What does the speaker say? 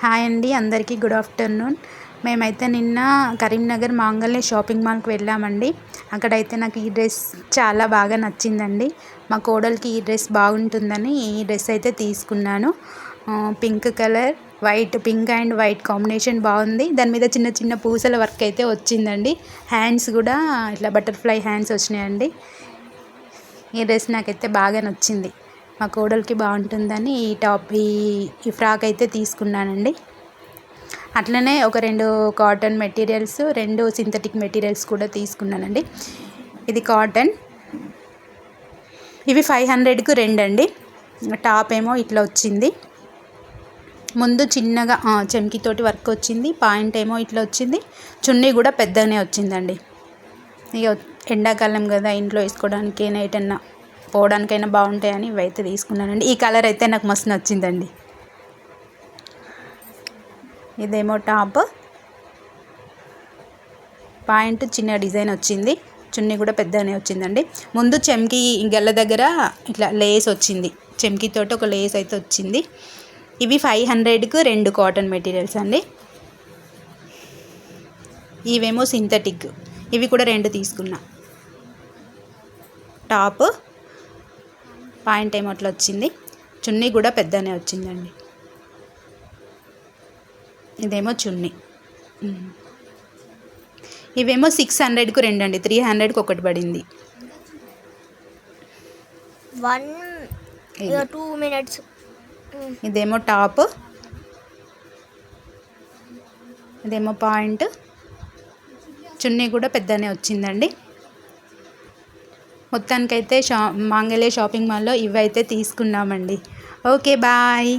Hi అండి అందరికీ good afternoon. మేమైతే నిన్న కరీంనగర్ మాంగళ్య షాపింగ్ మాల్కి వెళ్ళామండి. అక్కడైతే నాకు ఈ డ్రెస్ చాలా బాగా నచ్చిందండి. మా కోడలికి ఈ డ్రెస్ బాగుంటుందని ఈ డ్రెస్ అయితే తీసుకున్నాను. Pink colour white pink and white combination బాగుంది. దాని మీద చిన్న చిన్న పూసల వర్క్ అయితే వచ్చిందండి. హ్యాండ్స్ కూడా ఇట్లా బటర్ఫ్లై హ్యాండ్స్ వచ్చినాయండి. ఈ డ్రెస్ నాకైతే బాగా నచ్చింది. మా కోడలికి బాగుంటుందని ఈ టాప్ ఈ ఈ ఫ్రాక్ అయితే తీసుకున్నానండి. అట్లనే ఒక రెండు కాటన్ మెటీరియల్స్ రెండు సింథటిక్ మెటీరియల్స్ కూడా తీసుకున్నానండి. ఇది కాటన్. ఇవి ఫైవ్ హండ్రెడ్కు రెండు అండి టాప్ ఏమో ఇట్లా వచ్చింది. ముందు చిన్నగా చెంకితోటి వర్క్ వచ్చింది. పాయింట్ ఏమో ఇట్లా వచ్చింది. చున్నీ కూడా పెద్దగానే వచ్చిందండి. ఇక ఎండాకాలం కదా ఇంట్లో వేసుకోవడానికి ఎటన్నా పోవడానికైనా బాగుంటాయని ఇవైతే తీసుకున్నానండి. ఈ కలర్ అయితే నాకు మస్తు నచ్చిందండి. ఇదేమో టాప్. పాయింట్ చిన్న డిజైన్ వచ్చింది. చున్నీ కూడా పెద్దగానే వచ్చిందండి. ముందు చెంకి గెల్ల దగ్గర ఇట్లా లేస్ వచ్చింది. చెంకితోటి ఒక లేస్ అయితే వచ్చింది. ఇవి ఫైవ్ హండ్రెడ్కు రెండు కాటన్ మెటీరియల్స్ అండి. ఇవేమో సింథటిక్. ఇవి కూడా రెండు తీసుకున్నా. టాప్. పాయింట్ ఏమో అట్లా వచ్చింది. చున్నీ కూడా పెద్దనే వచ్చిందండి. ఇదేమో చున్నీ. ఇవేమో సిక్స్ హండ్రెడ్కు రెండు అండి. త్రీ హండ్రెడ్కి ఒకటి పడింది. వన్ ఇది. టూ మినిట్స్ ఇదేమో టాప్. ఇదేమో పాయింట్. చున్నీ కూడా పెద్దనే వచ్చిందండి. మొత్తానికైతే షా మాంగళ్య షాపింగ్ మాల్లో ఇవైతే తీసుకున్నామండి. Okay bye.